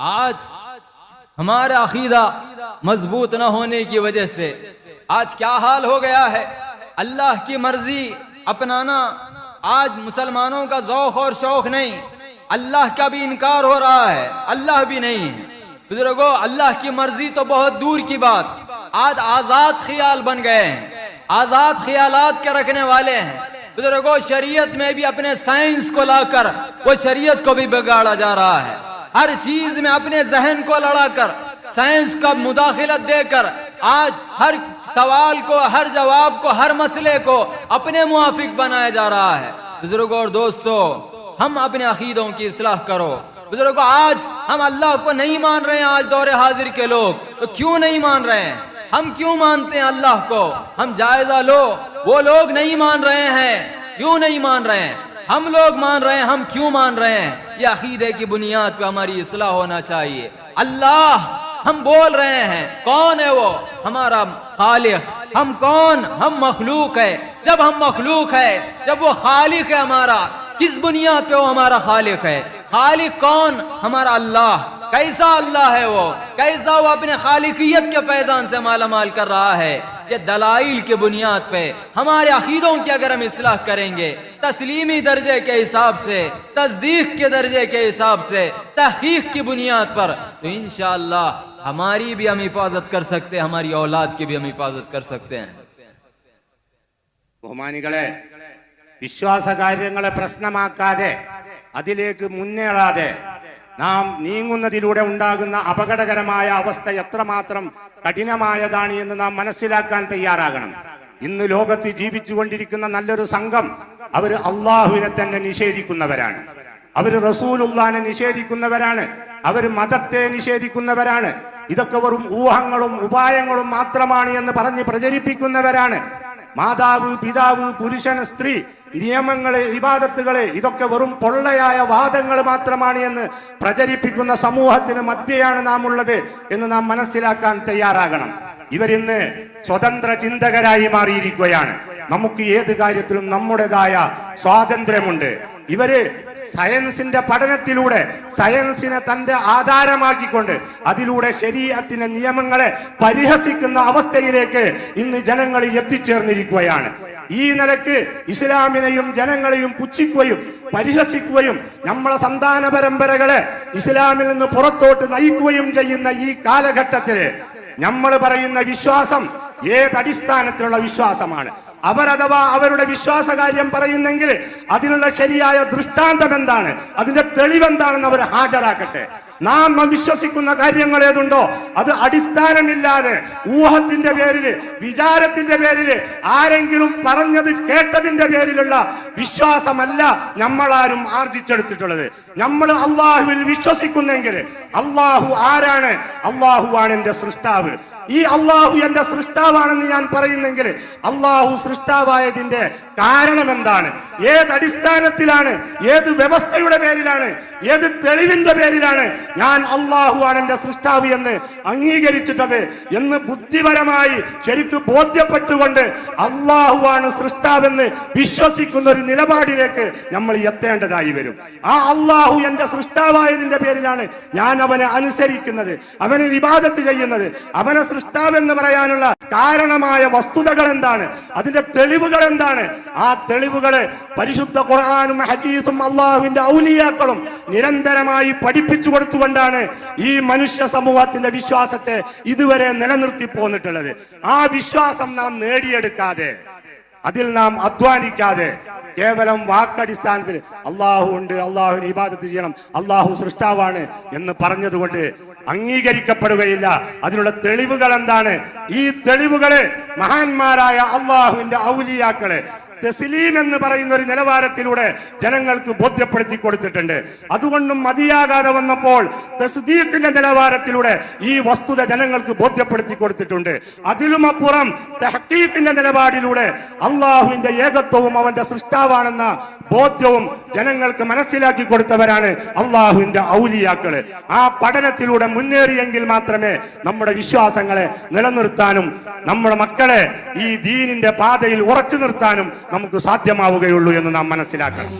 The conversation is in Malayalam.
آج ہمارا عقیدہ مضبوط نہ ہونے کی وجہ سے آج کیا حال ہو گیا ہے؟ اللہ کی مرضی اپنانا آج مسلمانوں کا ذوق اور شوق نہیں۔ اللہ کا بھی انکار ہو رہا ہے۔ اللہ بھی نہیں ہے۔ بزرگو، اللہ کی مرضی تو بہت دور کی بات۔ آج آزاد خیال بن گئے ہیں۔ آزاد خیالات کے رکھنے والے ہیں۔ بزرگو، شریعت میں بھی اپنے سائنس کو لا کر وہ شریعت کو بھی بگاڑا جا رہا ہے۔ ہر چیز میں اپنے ذہن کو لڑا کر، سائنس کا مداخلت دے کر، آج ہر سوال کو، ہر جواب کو، ہر مسئلے کو اپنے موافق بنایا جا رہا ہے۔ بزرگوں اور دوستو، ہم اپنے عقیدوں کی اصلاح کرو۔ بزرگو آج ہم اللہ کو نہیں مان رہے ہیں، آج دور حاضر کے لوگ، تو کیوں نہیں مان رہے ہیں؟ ہم کیوں مانتے ہیں اللہ کو؟ ہم جائزہ لو، وہ لوگ نہیں مان رہے ہیں۔ کیوں نہیں مان رہے ہیں؟ ہم لوگ مان رہے ہیں، ہم کیوں مان رہے ہیں؟ یہ عقیدے کی بنیاد پہ ہماری اصلاح ہونا چاہیے۔ اللہ، ہم بول رہے ہیں، کون ہے وہ؟ ہمارا خالق۔ ہم کون؟ ہم مخلوق ہے جب ہم مخلوق ہے جب وہ خالق ہے ہمارا، کس بنیاد پہ وہ ہمارا خالق ہے؟ خالق کون؟ ہمارا اللہ۔ کیسا اللہ ہے وہ؟ کیسا وہ اپنے خالقیت کے فیضان سے مالا مال کر رہا ہے؟ یا دلائل کے بنیاد پہ ہمارے عقیدوں کی اگر ہم اصلاح کریں گے، تسلیمی درجے کے حساب سے، تصدیق کے درجے کے حساب سے، تحقیق کی بنیاد پر، تو انشاءاللہ ہماری بھی ہم حفاظت کر سکتے ہیں، ہماری اولاد کی بھی ہم حفاظت کر سکتے ہیں۔ ബഹുമാനികളെ، വിശ്വാസകാര്യങ്ങളെ പ്രശ്നമാക്കാതെ، അതിലേക്ക് മുന്നേറാതെ നാം നീങ്ങുന്നതിലൂടെ ഉണ്ടാകുന്ന അപകടകരമായ അവസ്ഥ എത്രമാത്രം കഠിനമായതാണ് എന്ന് നാം മനസ്സിലാക്കാൻ തയ്യാറാകണം. ഇന്ന് ലോകത്ത് ജീവിച്ചുകൊണ്ടിരിക്കുന്ന നല്ലൊരു സംഘം അവർ അള്ളാഹുവിനെ തന്നെ നിഷേധിക്കുന്നവരാണ്. അവർ റസൂലുല്ലാനെ നിഷേധിക്കുന്നവരാണ്. അവർ മതത്തെ നിഷേധിക്കുന്നവരാണ്. ഇതൊക്കെ വെറും ഊഹങ്ങളും ഉപായങ്ങളും മാത്രമാണ് എന്ന് പറഞ്ഞ് പ്രചരിപ്പിക്കുന്നവരാണ്. മാതാവ് പിതാവ് പുരുഷൻ സ്ത്രീ നിയമങ്ങളെ വിവാദത്തുകളെ ഇതൊക്കെ വെറും പൊള്ളയായ വാദങ്ങൾ മാത്രമാണ് എന്ന് പ്രചരിപ്പിക്കുന്ന സമൂഹത്തിന് മധ്യയാണ് നാം ഉള്ളത് എന്ന് നാം മനസ്സിലാക്കാൻ തയ്യാറാകണം. ഇവരിന്ന് സ്വതന്ത്ര ചിന്തകരായി മാറിയിരിക്കുകയാണ്. നമുക്ക് ഏത് കാര്യത്തിലും നമ്മുടേതായ സ്വാതന്ത്ര്യമുണ്ട്. ഇവർ സയൻസിന്റെ പഠനത്തിലൂടെ സയൻസിനെ തന്റെ ആധാരമാക്കിക്കൊണ്ട് അതിലൂടെ ശരീരത്തിന്റെ നിയമങ്ങളെ പരിഹസിക്കുന്ന അവസ്ഥയിലേക്ക് ഇന്ന് ജനങ്ങൾ എത്തിച്ചേർന്നിരിക്കുകയാണ്. ഈ നിലയ്ക്ക് ഇസ്ലാമിനെയും ജനങ്ങളെയും പുച്ഛിക്കുകയും പരിഹസിക്കുകയും നമ്മളെ സന്താന പരമ്പരകളെ ഇസ്ലാമിൽ നിന്ന് പുറത്തോട്ട് നയിക്കുകയും ചെയ്യുന്ന ഈ കാലഘട്ടത്തിൽ നമ്മൾ പറയുന്ന വിശ്വാസം ഏത് അടിസ്ഥാനത്തിലുള്ള വിശ്വാസമാണ്? അവരഥവാ അവരുടെ വിശ്വാസകാര്യം പറയുന്നെങ്കിൽ അതിനുള്ള ശരിയായ ദൃഷ്ടാന്തം എന്താണ്? അതിന്റെ തെളിവെന്താണെന്ന് അവർ ഹാജരാക്കട്ടെ. നാം വിശ്വസിക്കുന്ന കാര്യങ്ങൾ ഏതുണ്ടോ? അത് അടിസ്ഥാനമില്ലാതെ ഊഹത്തിന്റെ പേരിൽ വിചാരത്തിന്റെ പേരിൽ ആരെങ്കിലും പറഞ്ഞത് കേട്ടതിന്റെ പേരിലുള്ള വിശ്വാസമല്ല നമ്മളാരും ആർജിച്ചെടുത്തിട്ടുള്ളത്. നമ്മൾ അള്ളാഹുവിൽ വിശ്വസിക്കുന്നെങ്കിൽ അള്ളാഹു ആരാണ്? അള്ളാഹു ആണ് എന്റെ സൃഷ്ടാവ്. ഈ അള്ളാഹു എന്റെ സൃഷ്ടാവാണെന്ന് ഞാൻ പറയുന്നെങ്കിൽ അള്ളാഹു സൃഷ്ടാവായതിന്റെ കാരണം എന്താണ് ഏത് അടിസ്ഥാനത്തിലാണ്? ഏത് വ്യവസ്ഥയുടെ പേരിലാണ്? ഏത് തെളിവിന്റെ പേരിലാണ് ഞാൻ അള്ളാഹു ആണ് എന്റെ സൃഷ്ടാവ് എന്ന് അംഗീകരിച്ചിട്ടത് എന്ന് ബുദ്ധിപരമായി ശരിക്ക് ബോധ്യപ്പെട്ടുകൊണ്ട് അള്ളാഹു ആണ് സൃഷ്ടാവെന്ന് വിശ്വസിക്കുന്ന ഒരു നിലപാടിലേക്ക് നമ്മൾ എത്തേണ്ടതായി വരും. ആ അള്ളാഹു എന്റെ സൃഷ്ടാവായതിന്റെ പേരിലാണ് ഞാൻ അവനെ അനുസരിക്കുന്നത് അവന് വിവാദത്ത് ചെയ്യുന്നത്. അവനെ സൃഷ്ടാവെന്ന് പറയാനുള്ള കാരണമായ വസ്തുതകൾ എന്താണ് അതിന്റെ തെളിവുകൾ എന്താണ്? ആ തെളിവുകളെ പരിശുദ്ധ ഖുർആാനും ഹജീസും അള്ളാഹുവിന്റെ ഔലിയാക്കളും നിരന്തരമായി പഠിപ്പിച്ചു കൊടുത്തുകൊണ്ടാണ് ഈ മനുഷ്യ സമൂഹത്തിന്റെ വിശ്വാസത്തെ ഇതുവരെ നിലനിർത്തി പോന്നിട്ടുള്ളത്. ആ വിശ്വാസം നാം നേടിയെടുക്കാതെ അതിൽ നാം അധ്വാനിക്കാതെ കേവലം വാക്കടിസ്ഥാനത്തിൽ അള്ളാഹു ഉണ്ട് അള്ളാഹുവിന് ഇബാദത്ത് ചെയ്യണം അള്ളാഹു സൃഷ്ടാവാണ് എന്ന് പറഞ്ഞതുകൊണ്ട് അംഗീകരിക്കപ്പെടുകയില്ല. അതിനുള്ള തെളിവുകൾ എന്താണ്? ഈ തെളിവുകൾ മഹാന്മാരായ അള്ളാഹുവിന്റെ ഔലിയാക്കളെ തെസ്ലീം എന്ന് പറയുന്ന ഒരു നിലവാരത്തിലൂടെ ജനങ്ങൾക്ക് ബോധ്യപ്പെടുത്തി കൊടുത്തിട്ടുണ്ട്. അതുകൊണ്ടും മതിയാകാതെ വന്നപ്പോൾ തസ്ദീഖിന്റെ നിലവാരത്തിലൂടെ ഈ വസ്തുത ജനങ്ങൾക്ക് ബോധ്യപ്പെടുത്തി കൊടുത്തിട്ടുണ്ട്. അതിലുമപ്പുറം തഹക്കീഖിന്റെ നിലപാടിലൂടെ അള്ളാഹുവിന്റെ ഏകത്വവും അവന്റെ സൃഷ്ടാവാണെന്ന ബോധ്യവും ജനങ്ങൾക്ക് മനസ്സിലാക്കി കൊടുത്തവരാണ് അള്ളാഹുവിന്റെ ഔലിയാക്കൾ ആ പഠനത്തിലൂടെ മുന്നേറിയെങ്കിൽ മാത്രമേ നമ്മുടെ വിശ്വാസങ്ങളെ നിലനിർത്താനും നമ്മുടെ മക്കളെ ഈ ദീനിന്റെ പാതയിൽ ഉറച്ചു നിർത്താനും നമുക്ക് സാധ്യമാവുകയുള്ളൂ എന്ന് നാം മനസ്സിലാക്കണം.